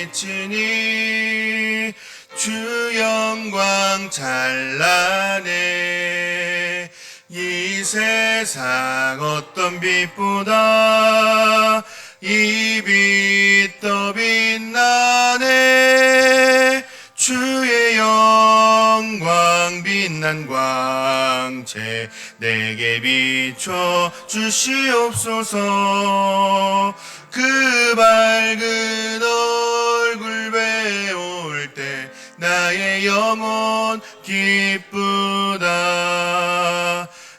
햇빛빛이니 주 영광 찬란해. 이 세상 어떤 빛보다 이빛더 빛나 빛난 광채 내게 비춰 주시옵소서. 그 밝은 얼굴 배울 때 나의 영혼 기쁘다.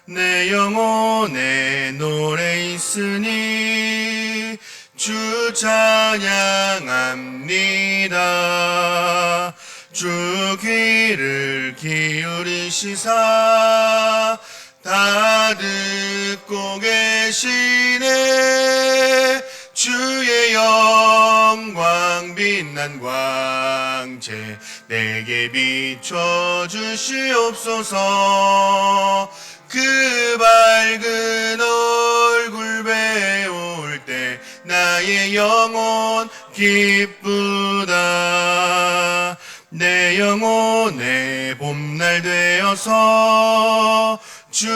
내 영혼에 노래 있으니 주 찬양합니다 주 귀를 기울이시사. 다 듣고 계시네. 주의 영광 빛난 광채 내게 비춰 주시옵소서. 그 밝은 얼굴 배울 때 나의 영혼 기쁘다 내 영혼의 봄날 되어서 주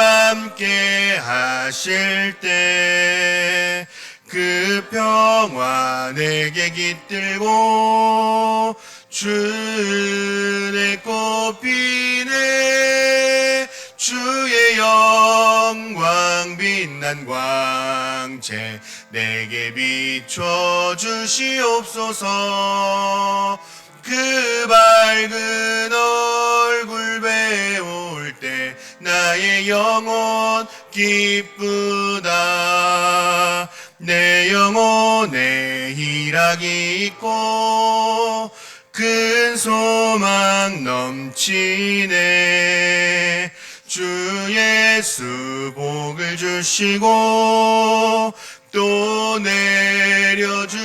함께 하실 때 그 평화 내게 깃들고 주내 꽃피네 주의 영광 빛난 광채 내게 비춰 주시옵소서 그 밝은 얼굴 배울 때 나의 영혼 기쁘다. 내 영혼에 희락이 있고 큰 소망 넘치네. 주 예수 복을 주시고 또 내려주시네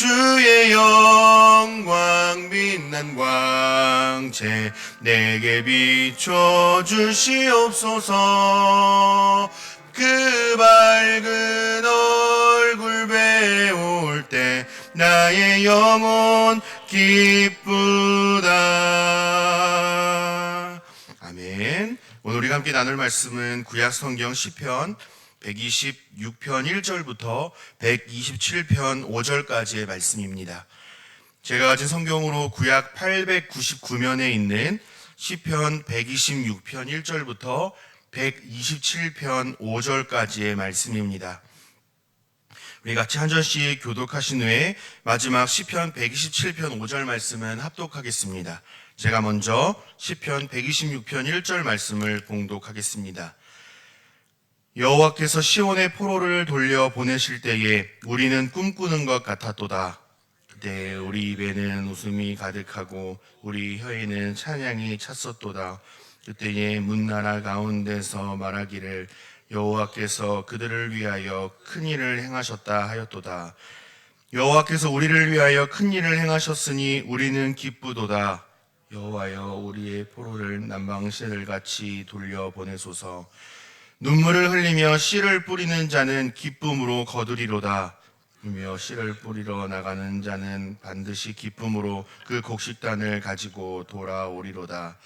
주의 영광 빛난 광채 내게 비춰 주시옵소서. 그 밝은 얼굴 배울 때 나의 영혼 기쁘다. 아멘. 오늘 우리가 함께 나눌 말씀은 구약 성경 시편 126편 1절부터 127편 5절까지의 말씀입니다. 제가 가진 성경으로 구약 899면에 있는 시편 126편 1절부터 127편 5절까지의 말씀입니다. 우리 같이 한 절씩 교독하신 후에 마지막 시편 127편 5절 말씀은 합독하겠습니다. 제가 먼저 시편 126편 1절 말씀을 봉독하겠습니다. 여호와께서 시온의 포로를 돌려 보내실 때에 우리는 꿈꾸는 것 같았도다. 그때 우리 입에는 웃음이 가득하고 우리 혀에는 찬양이 찼었도다. 그때에 문나라 가운데서 말하기를 여호와께서 그들을 위하여 큰 일을 행하셨다 하였도다. 여호와께서 우리를 위하여 큰 일을 행하셨으니 우리는 기쁘도다. 여호와여 우리의 포로를 남방새들 같이 돌려 보내소서. 눈물을 흘리며 씨를 뿌리는 자는 기쁨으로 거두리로다. 며 씨를 뿌리러 나가는 자는 반드시 기쁨으로 그 곡식단을 가지고 돌아오리로다.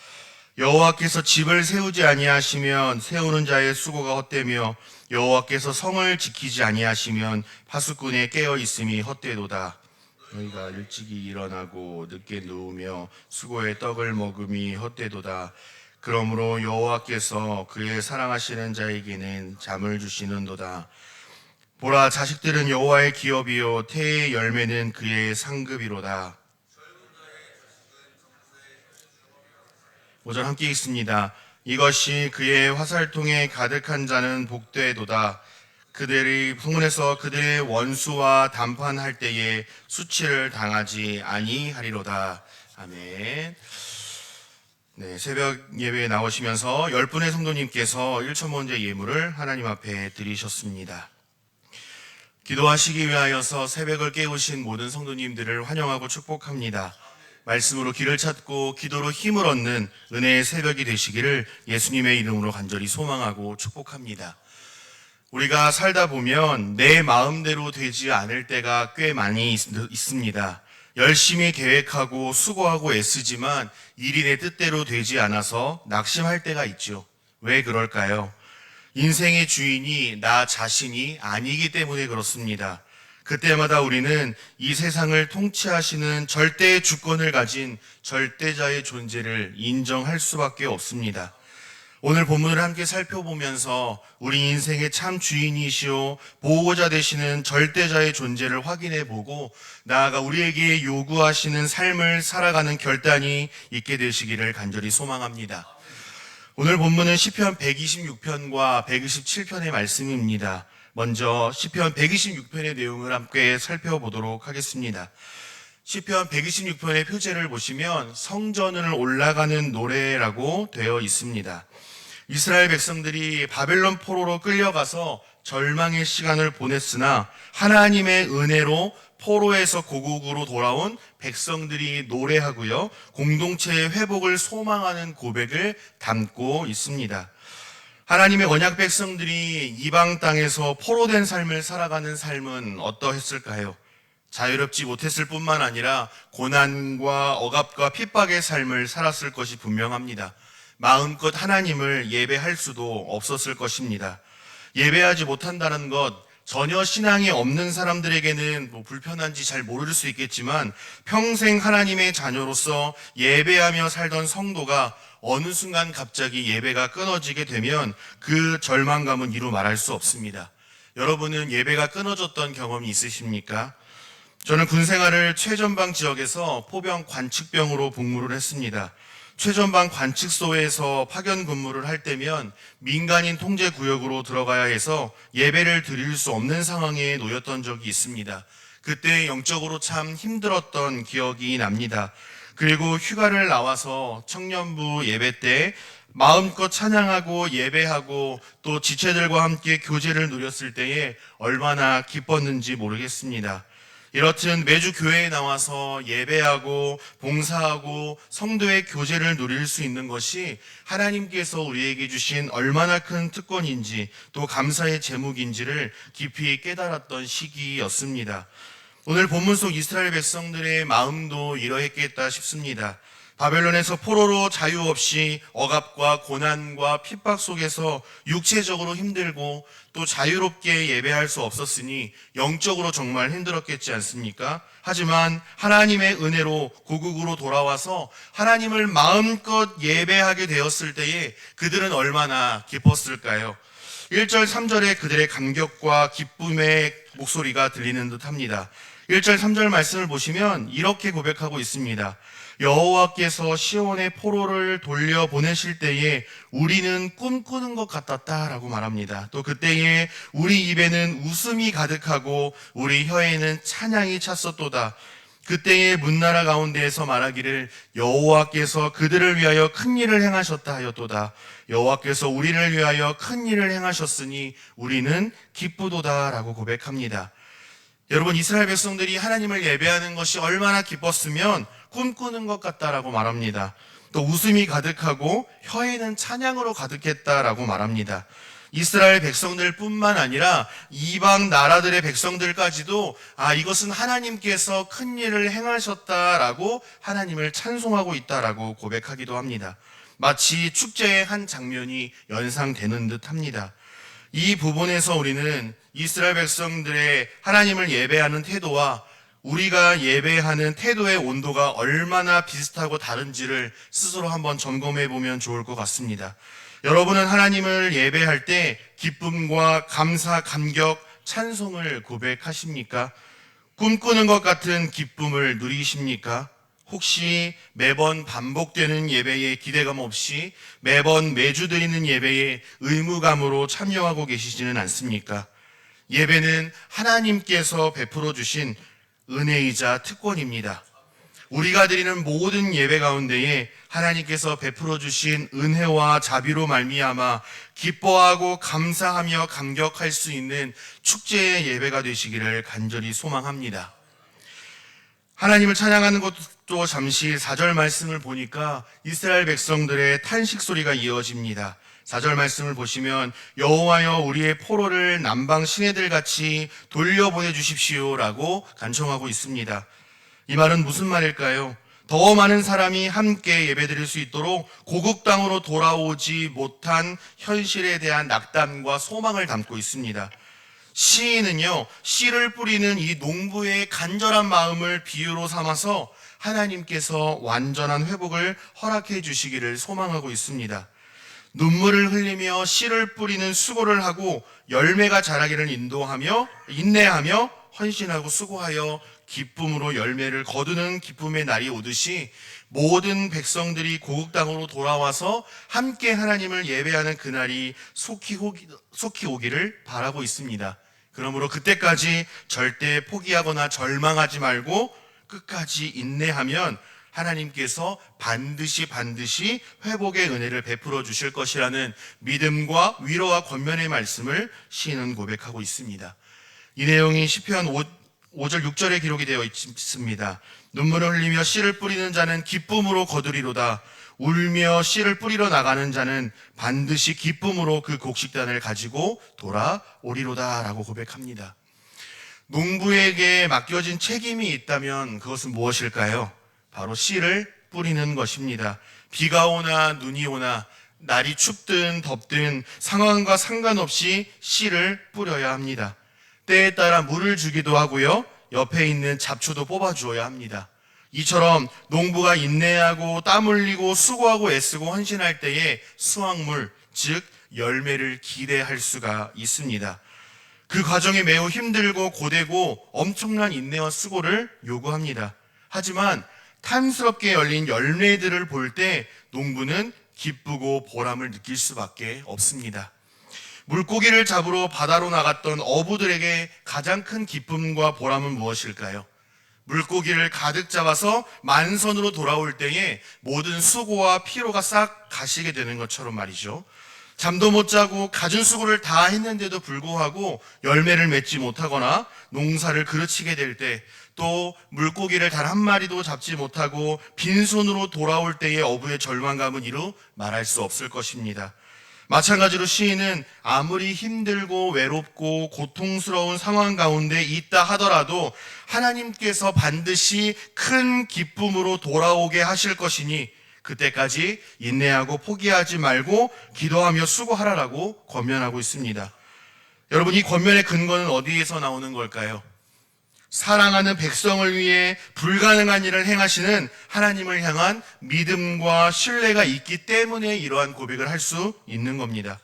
여호와께서 집을 세우지 아니하시면 세우는 자의 수고가 헛되며 여호와께서 성을 지키지 아니하시면 파수꾼의 깨어 있음이 헛되도다. 너희가 일찍이 일어나고 늦게 누우며 수고의 떡을 먹음이 헛되도다. 그러므로 여호와께서 그의 사랑하시는 자에게는 잠을 주시는도다. 보라 자식들은 여호와의 기업이요 태의 열매는 그의 상급이로다. 오전 함께 있습니다. 이것이 그의 화살통에 가득한 자는 복되도다. 그들이 풍문에서 그들의 원수와 담판할 때에 수치를 당하지 아니하리로다. 아멘. 네, 새벽 예배에 나오시면서 열 분의 성도님께서 1천 번째 예물을 하나님 앞에 드리셨습니다. 기도하시기 위하여서 새벽을 깨우신 모든 성도님들을 환영하고 축복합니다. 말씀으로 길을 찾고 기도로 힘을 얻는 은혜의 새벽이 되시기를 예수님의 이름으로 간절히 소망하고 축복합니다. 우리가 살다 보면 내 마음대로 되지 않을 때가 꽤 많이 있, 있습니다. 열심히 계획하고 수고하고 애쓰지만 일이 내 뜻대로 되지 않아서 낙심할 때가 있죠. 왜 그럴까요? 인생의 주인이 나 자신이 아니기 때문에 그렇습니다. 그때마다 우리는 이 세상을 통치하시는 절대의 주권을 가진 절대자의 존재를 인정할 수밖에 없습니다. 오늘 본문을 함께 살펴보면서 우리 인생의 참 주인이시오 보호자 되시는 절대자의 존재를 확인해 보고 나아가 우리에게 요구하시는 삶을 살아가는 결단이 있게 되시기를 간절히 소망합니다. 오늘 본문은 시편 126편과 127편의 말씀입니다. 먼저 시편 126편의 내용을 함께 살펴보도록 하겠습니다. 시편 126편의 표제를 보시면 성전을 올라가는 노래라고 되어 있습니다. 이스라엘 백성들이 바벨론 포로로 끌려가서 절망의 시간을 보냈으나 하나님의 은혜로 포로에서 고국으로 돌아온 백성들이 노래하고요. 공동체의 회복을 소망하는 고백을 담고 있습니다. 하나님의 언약 백성들이 이방 땅에서 포로된 삶을 살아가는 삶은 어떠했을까요? 자유롭지 못했을 뿐만 아니라 고난과 억압과 핍박의 삶을 살았을 것이 분명합니다. 마음껏 하나님을 예배할 수도 없었을 것입니다. 예배하지 못한다는 것, 전혀 신앙이 없는 사람들에게는 뭐 불편한지 잘 모를 수 있겠지만 평생 하나님의 자녀로서 예배하며 살던 성도가 어느 순간 갑자기 예배가 끊어지게 되면 그 절망감은 이루 말할 수 없습니다. 여러분은 예배가 끊어졌던 경험이 있으십니까? 저는 군 생활을 최전방 지역에서 포병 관측병으로 복무를 했습니다. 최전방 관측소에서 파견 근무를 할 때면 민간인 통제 구역으로 들어가야 해서 예배를 드릴 수 없는 상황에 놓였던 적이 있습니다. 그때 영적으로 참 힘들었던 기억이 납니다. 그리고 휴가를 나와서 청년부 예배 때 마음껏 찬양하고 예배하고 또 지체들과 함께 교제를 누렸을 때에 얼마나 기뻤는지 모르겠습니다. 이렇듯 매주 교회에 나와서 예배하고 봉사하고 성도의 교제를 누릴 수 있는 것이 하나님께서 우리에게 주신 얼마나 큰 특권인지 또 감사의 제목인지를 깊이 깨달았던 시기였습니다. 오늘 본문 속 이스라엘 백성들의 마음도 이러했겠다 싶습니다. 바벨론에서 포로로 자유 없이 억압과 고난과 핍박 속에서 육체적으로 힘들고 또 자유롭게 예배할 수 없었으니 영적으로 정말 힘들었겠지 않습니까? 하지만 하나님의 은혜로 고국으로 돌아와서 하나님을 마음껏 예배하게 되었을 때에 그들은 얼마나 기뻤을까요? 1절, 3절에 그들의 감격과 기쁨의 목소리가 들리는 듯 합니다. 1절, 3절 말씀을 보시면 이렇게 고백하고 있습니다. 여호와께서 시온의 포로를 돌려 보내실 때에 우리는 꿈꾸는 것 같았다라고 말합니다. 또 그때에 우리 입에는 웃음이 가득하고 우리 혀에는 찬양이 찼었도다. 그때의 문나라 가운데에서 말하기를 여호와께서 그들을 위하여 큰 일을 행하셨다 하였도다. 여호와께서 우리를 위하여 큰 일을 행하셨으니 우리는 기쁘도다라고 고백합니다. 여러분 이스라엘 백성들이 하나님을 예배하는 것이 얼마나 기뻤으면 꿈꾸는 것 같다라고 말합니다. 또 웃음이 가득하고 혀에는 찬양으로 가득했다라고 말합니다. 이스라엘 백성들뿐만 아니라 이방 나라들의 백성들까지도 아 이것은 하나님께서 큰 일을 행하셨다라고 하나님을 찬송하고 있다라고 고백하기도 합니다. 마치 축제의 한 장면이 연상되는 듯합니다. 이 부분에서 우리는 이스라엘 백성들의 하나님을 예배하는 태도와 우리가 예배하는 태도의 온도가 얼마나 비슷하고 다른지를 스스로 한번 점검해 보면 좋을 것 같습니다. 여러분은 하나님을 예배할 때 기쁨과 감사, 감격, 찬송을 고백하십니까? 꿈꾸는 것 같은 기쁨을 누리십니까? 혹시 매번 반복되는 예배에 기대감 없이 매번 매주 드리는 예배에 의무감으로 참여하고 계시지는 않습니까? 예배는 하나님께서 베풀어 주신 은혜이자 특권입니다. 우리가 드리는 모든 예배 가운데에 하나님께서 베풀어 주신 은혜와 자비로 말미암아 기뻐하고 감사하며 감격할 수 있는 축제의 예배가 되시기를 간절히 소망합니다. 하나님을 찬양하는 것도 잠시 4절 말씀을 보니까 이스라엘 백성들의 탄식 소리가 이어집니다. 4절 말씀을 보시면 여호와여 우리의 포로를 남방 시내들 같이 돌려보내 주십시오라고 간청하고 있습니다. 이 말은 무슨 말일까요? 더 많은 사람이 함께 예배드릴 수 있도록 고국 땅으로 돌아오지 못한 현실에 대한 낙담과 소망을 담고 있습니다. 시인은요, 씨를 뿌리는 이 농부의 간절한 마음을 비유로 삼아서 하나님께서 완전한 회복을 허락해 주시기를 소망하고 있습니다. 눈물을 흘리며 씨를 뿌리는 수고를 하고 열매가 자라기를 인도하며 인내하며 헌신하고 수고하여 기쁨으로 열매를 거두는 기쁨의 날이 오듯이 모든 백성들이 고국 땅으로 돌아와서 함께 하나님을 예배하는 그날이 속히, 속히 오기를 바라고 있습니다. 그러므로 그때까지 절대 포기하거나 절망하지 말고 끝까지 인내하면 하나님께서 반드시 반드시 회복의 은혜를 베풀어 주실 것이라는 믿음과 위로와 권면의 말씀을 시인은 고백하고 있습니다. 이 내용이 시편 5, 절 6절에 기록이 되어 있습니다. 눈물을 흘리며 씨를 뿌리는 자는 기쁨으로 거두리로다. 울며 씨를 뿌리러 나가는 자는 반드시 기쁨으로 그 곡식단을 가지고 돌아오리로다라고 고백합니다. 농부에게 맡겨진 책임이 있다면 그것은 무엇일까요? 바로 씨를 뿌리는 것입니다. 비가 오나 눈이 오나 날이 춥든 덥든 상황과 상관없이 씨를 뿌려야 합니다. 때에 따라 물을 주기도 하고요. 옆에 있는 잡초도 뽑아 주어야 합니다. 이처럼 농부가 인내하고 땀 흘리고 수고하고 애쓰고 헌신할 때에 수확물, 즉 열매를 기대할 수가 있습니다. 그 과정이 매우 힘들고 고되고 엄청난 인내와 수고를 요구합니다. 하지만 탐스럽게 열린 열매들을 볼 때 농부는 기쁘고 보람을 느낄 수밖에 없습니다. 물고기를 잡으러 바다로 나갔던 어부들에게 가장 큰 기쁨과 보람은 무엇일까요? 물고기를 가득 잡아서 만선으로 돌아올 때에 모든 수고와 피로가 싹 가시게 되는 것처럼 말이죠. 잠도 못 자고 가진 수고를 다 했는데도 불구하고 열매를 맺지 못하거나 농사를 그르치게 될 때 또 물고기를 단 한 마리도 잡지 못하고 빈손으로 돌아올 때의 어부의 절망감은 이루 말할 수 없을 것입니다. 마찬가지로 시인은 아무리 힘들고 외롭고 고통스러운 상황 가운데 있다 하더라도 하나님께서 반드시 큰 기쁨으로 돌아오게 하실 것이니 그때까지 인내하고 포기하지 말고 기도하며 수고하라라고 권면하고 있습니다. 여러분 이 권면의 근거는 어디에서 나오는 걸까요? 사랑하는 백성을 위해 불가능한 일을 행하시는 하나님을 향한 믿음과 신뢰가 있기 때문에 이러한 고백을 할 수 있는 겁니다.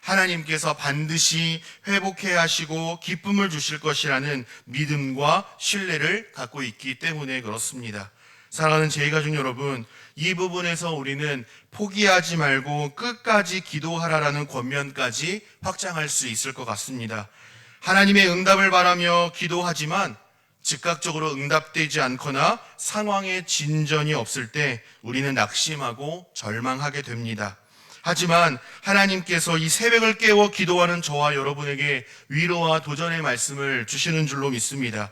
하나님께서 반드시 회복해 하시고 기쁨을 주실 것이라는 믿음과 신뢰를 갖고 있기 때문에 그렇습니다. 사랑하는 제2가족 여러분, 이 부분에서 우리는 포기하지 말고 끝까지 기도하라라는 권면까지 확장할 수 있을 것 같습니다. 하나님의 응답을 바라며 기도하지만 즉각적으로 응답되지 않거나 상황의 진전이 없을 때 우리는 낙심하고 절망하게 됩니다. 하지만 하나님께서 이 새벽을 깨워 기도하는 저와 여러분에게 위로와 도전의 말씀을 주시는 줄로 믿습니다.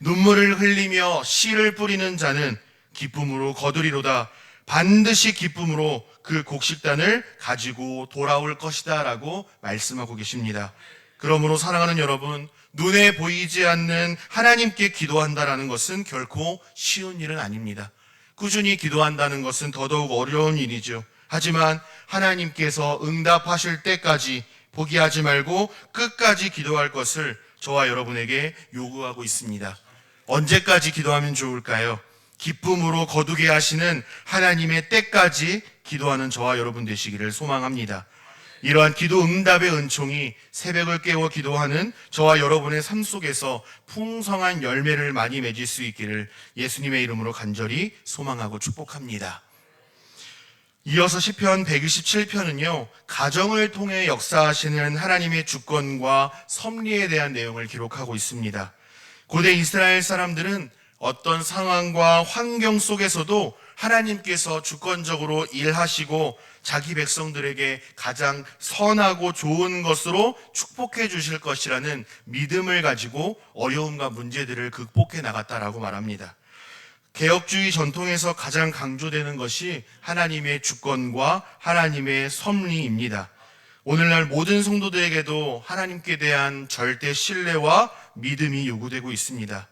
눈물을 흘리며 씨를 뿌리는 자는 기쁨으로 거두리로다. 반드시 기쁨으로 그 곡식단을 가지고 돌아올 것이다 라고 말씀하고 계십니다. 그러므로 사랑하는 여러분, 눈에 보이지 않는 하나님께 기도한다라는 것은 결코 쉬운 일은 아닙니다. 꾸준히 기도한다는 것은 더더욱 어려운 일이죠. 하지만 하나님께서 응답하실 때까지 포기하지 말고 끝까지 기도할 것을 저와 여러분에게 요구하고 있습니다. 언제까지 기도하면 좋을까요? 기쁨으로 거두게 하시는 하나님의 때까지 기도하는 저와 여러분 되시기를 소망합니다. 이러한 기도 응답의 은총이 새벽을 깨워 기도하는 저와 여러분의 삶 속에서 풍성한 열매를 많이 맺을 수 있기를 예수님의 이름으로 간절히 소망하고 축복합니다. 이어서 시편 127편은요, 가정을 통해 역사하시는 하나님의 주권과 섭리에 대한 내용을 기록하고 있습니다. 고대 이스라엘 사람들은 어떤 상황과 환경 속에서도 하나님께서 주권적으로 일하시고 자기 백성들에게 가장 선하고 좋은 것으로 축복해 주실 것이라는 믿음을 가지고 어려움과 문제들을 극복해 나갔다라고 말합니다. 개혁주의 전통에서 가장 강조되는 것이 하나님의 주권과 하나님의 섭리입니다. 오늘날 모든 성도들에게도 하나님께 대한 절대 신뢰와 믿음이 요구되고 있습니다.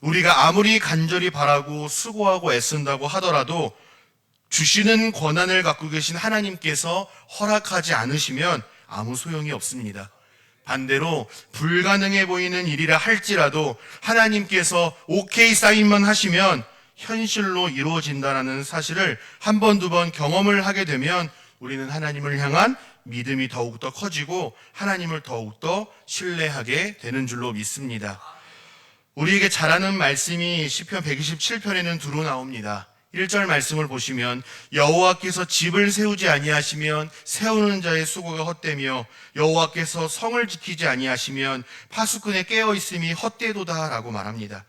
우리가 아무리 간절히 바라고 수고하고 애쓴다고 하더라도 주시는 권한을 갖고 계신 하나님께서 허락하지 않으시면 아무 소용이 없습니다. 반대로 불가능해 보이는 일이라 할지라도 하나님께서 오케이 사인만 하시면 현실로 이루어진다라는 사실을 한 번, 두 번 경험을 하게 되면 우리는 하나님을 향한 믿음이 더욱더 커지고 하나님을 더욱더 신뢰하게 되는 줄로 믿습니다. 우리에게 잘하는 말씀이 시편 127편에는 두루 나옵니다. 1절 말씀을 보시면 여호와께서 집을 세우지 아니하시면 세우는 자의 수고가 헛되며 여호와께서 성을 지키지 아니하시면 파수꾼에 깨어 있음이 헛되도다라고 말합니다.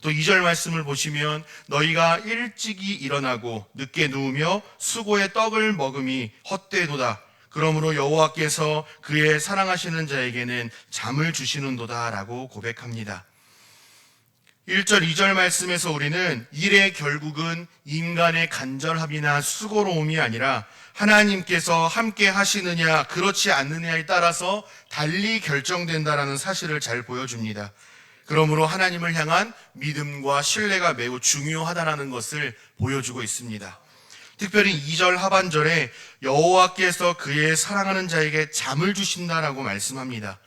또 2절 말씀을 보시면 너희가 일찍이 일어나고 늦게 누우며 수고의 떡을 먹음이 헛되도다. 그러므로 여호와께서 그의 사랑하시는 자에게는 잠을 주시는도다라고 고백합니다. 1절, 2절 말씀에서 우리는 일의 결국은 인간의 간절함이나 수고로움이 아니라 하나님께서 함께 하시느냐, 그렇지 않느냐에 따라서 달리 결정된다라는 사실을 잘 보여줍니다. 그러므로 하나님을 향한 믿음과 신뢰가 매우 중요하다는 것을 보여주고 있습니다. 특별히 2절 하반절에 여호와께서 그의 사랑하는 자에게 잠을 주신다라고 말씀합니다.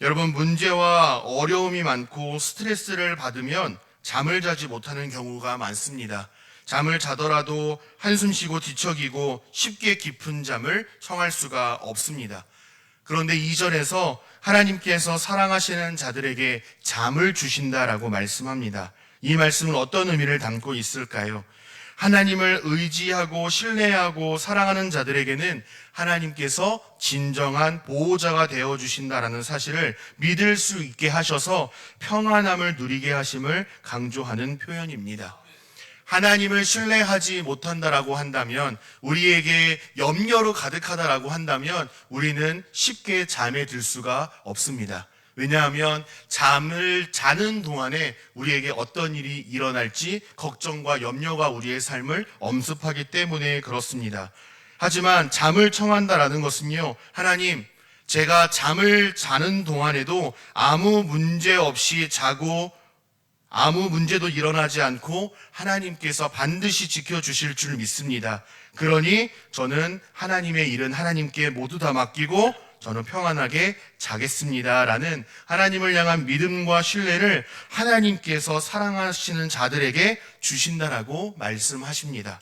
여러분 문제와 어려움이 많고 스트레스를 받으면 잠을 자지 못하는 경우가 많습니다. 잠을 자더라도 한숨 쉬고 뒤척이고 쉽게 깊은 잠을 청할 수가 없습니다. 그런데 2절에서 하나님께서 사랑하시는 자들에게 잠을 주신다라고 말씀합니다. 이 말씀은 어떤 의미를 담고 있을까요? 하나님을 의지하고 신뢰하고 사랑하는 자들에게는 하나님께서 진정한 보호자가 되어 주신다라는 사실을 믿을 수 있게 하셔서 평안함을 누리게 하심을 강조하는 표현입니다. 하나님을 신뢰하지 못한다라고 한다면 우리에게 염려로 가득하다라고 한다면 우리는 쉽게 잠에 들 수가 없습니다. 왜냐하면 잠을 자는 동안에 우리에게 어떤 일이 일어날지 걱정과 염려가 우리의 삶을 엄습하기 때문에 그렇습니다. 하지만 잠을 청한다라는 것은요, 하나님, 제가 잠을 자는 동안에도 아무 문제 없이 자고 아무 문제도 일어나지 않고 하나님께서 반드시 지켜주실 줄 믿습니다. 그러니 저는 하나님의 일은 하나님께 모두 다 맡기고 저는 평안하게 자겠습니다. 라는 하나님을 향한 믿음과 신뢰를 하나님께서 사랑하시는 자들에게 주신다라고 말씀하십니다.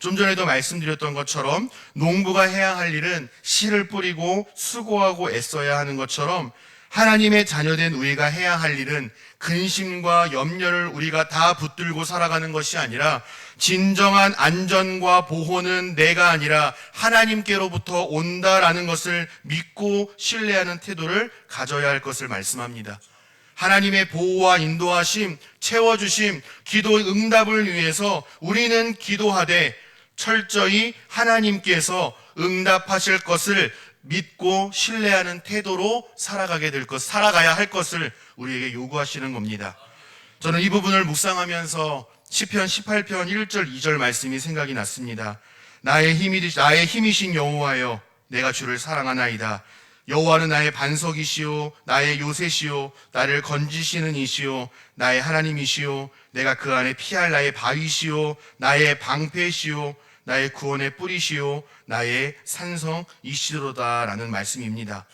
좀 전에도 말씀드렸던 것처럼 농부가 해야 할 일은 씨를 뿌리고 수고하고 애써야 하는 것처럼 하나님의 자녀된 우리가 해야 할 일은 근심과 염려를 우리가 다 붙들고 살아가는 것이 아니라 진정한 안전과 보호는 내가 아니라 하나님께로부터 온다라는 것을 믿고 신뢰하는 태도를 가져야 할 것을 말씀합니다. 하나님의 보호와 인도하심, 채워주심, 기도 응답을 위해서 우리는 기도하되 철저히 하나님께서 응답하실 것을 믿고 신뢰하는 태도로 살아가게 될 것, 살아가야 할 것을 우리에게 요구하시는 겁니다. 저는 이 부분을 묵상하면서 시편 18편 1절 2절 말씀이 생각이 났습니다. 나의 힘이 나의 힘이신 여호와여 내가 주를 사랑하나이다. 여호와는 나의 반석이시요 나의 요새시요 나를 건지시는 이시요 나의 하나님이시요 내가 그 안에 피할 나의 바위시요 나의 방패시요 나의 구원의 뿌리시요 나의 산성이시로다라는 말씀입니다.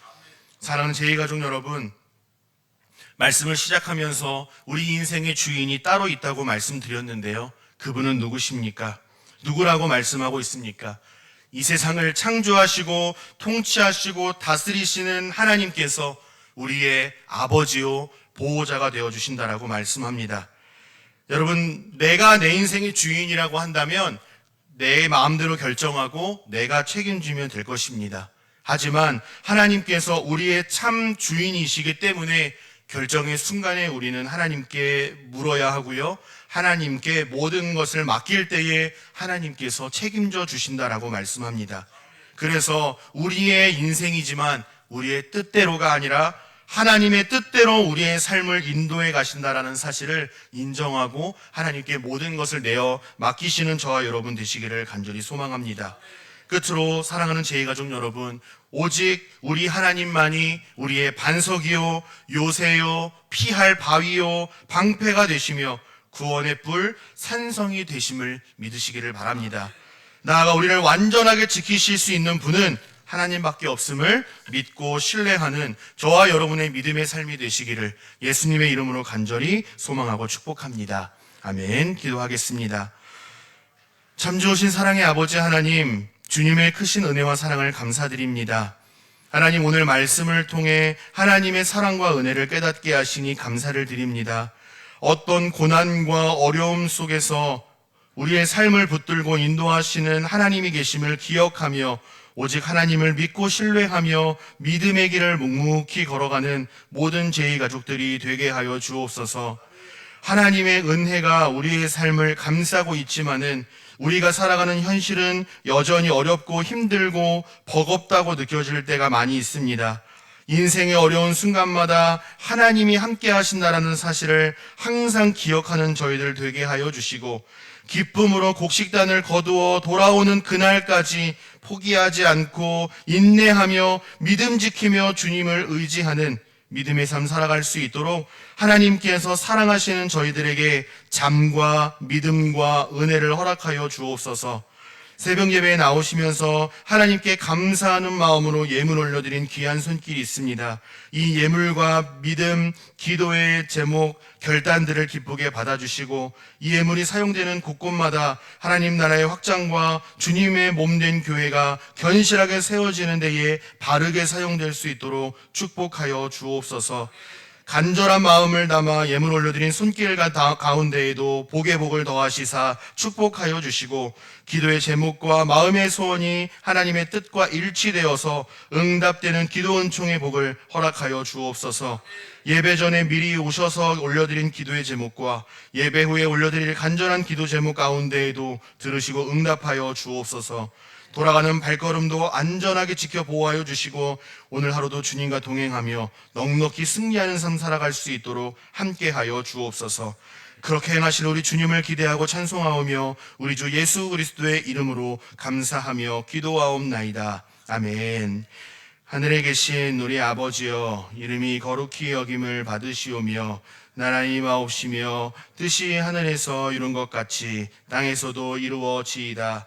사랑하는 제2가족 여러분 말씀을 시작하면서 우리 인생의 주인이 따로 있다고 말씀드렸는데요. 그분은 누구십니까? 누구라고 말씀하고 있습니까? 이 세상을 창조하시고 통치하시고 다스리시는 하나님께서 우리의 아버지요 보호자가 되어 주신다라고 말씀합니다. 여러분, 내가 내 인생의 주인이라고 한다면 내 마음대로 결정하고 내가 책임지면 될 것입니다. 하지만 하나님께서 우리의 참 주인이시기 때문에 결정의 순간에 우리는 하나님께 물어야 하고요. 하나님께 모든 것을 맡길 때에 하나님께서 책임져 주신다라고 말씀합니다. 그래서 우리의 인생이지만 우리의 뜻대로가 아니라 하나님의 뜻대로 우리의 삶을 인도해 가신다라는 사실을 인정하고 하나님께 모든 것을 내어 맡기시는 저와 여러분 되시기를 간절히 소망합니다. 끝으로 사랑하는 제2가족 여러분, 오직 우리 하나님만이 우리의 반석이요, 요새요, 피할 바위요, 방패가 되시며 구원의 뿔, 산성이 되심을 믿으시기를 바랍니다. 나아가 우리를 완전하게 지키실 수 있는 분은 하나님밖에 없음을 믿고 신뢰하는 저와 여러분의 믿음의 삶이 되시기를 예수님의 이름으로 간절히 소망하고 축복합니다. 아멘. 기도하겠습니다. 참 좋으신 사랑의 아버지 하나님, 주님의 크신 은혜와 사랑을 감사드립니다. 하나님 오늘 말씀을 통해 하나님의 사랑과 은혜를 깨닫게 하시니 감사를 드립니다. 어떤 고난과 어려움 속에서 우리의 삶을 붙들고 인도하시는 하나님이 계심을 기억하며 오직 하나님을 믿고 신뢰하며 믿음의 길을 묵묵히 걸어가는 모든 제이 가족들이 되게 하여 주옵소서. 하나님의 은혜가 우리의 삶을 감싸고 있지만은 우리가 살아가는 현실은 여전히 어렵고 힘들고 버겁다고 느껴질 때가 많이 있습니다. 인생의 어려운 순간마다 하나님이 함께 하신다라는 사실을 항상 기억하는 저희들 되게 하여 주시고 기쁨으로 곡식단을 거두어 돌아오는 그날까지 포기하지 않고 인내하며 믿음 지키며 주님을 의지하는 믿음의 삶 살아갈 수 있도록 하나님께서 사랑하시는 저희들에게 잠과 믿음과 은혜를 허락하여 주옵소서. 새벽 예배에 나오시면서 하나님께 감사하는 마음으로 예물 올려드린 귀한 손길이 있습니다. 이 예물과 믿음, 기도의 제목, 결단들을 기쁘게 받아주시고 이 예물이 사용되는 곳곳마다 하나님 나라의 확장과 주님의 몸된 교회가 견실하게 세워지는 데에 바르게 사용될 수 있도록 축복하여 주옵소서. 간절한 마음을 담아 예물 올려드린 손길 가운데에도 복의 복을 더하시사 축복하여 주시고 기도의 제목과 마음의 소원이 하나님의 뜻과 일치되어서 응답되는 기도 은총의 복을 허락하여 주옵소서. 예배 전에 미리 오셔서 올려드린 기도의 제목과 예배 후에 올려드릴 간절한 기도 제목 가운데에도 들으시고 응답하여 주옵소서. 돌아가는 발걸음도 안전하게 지켜 보호하여 주시고 오늘 하루도 주님과 동행하며 넉넉히 승리하는 삶 살아갈 수 있도록 함께하여 주옵소서. 그렇게 행하실 우리 주님을 기대하고 찬송하오며 우리 주 예수 그리스도의 이름으로 감사하며 기도하옵나이다. 아멘. 하늘에 계신 우리 아버지여 이름이 거룩히 여김을 받으시오며 나라니 마옵시며 뜻이 하늘에서 이룬 것 같이 땅에서도 이루어지이다.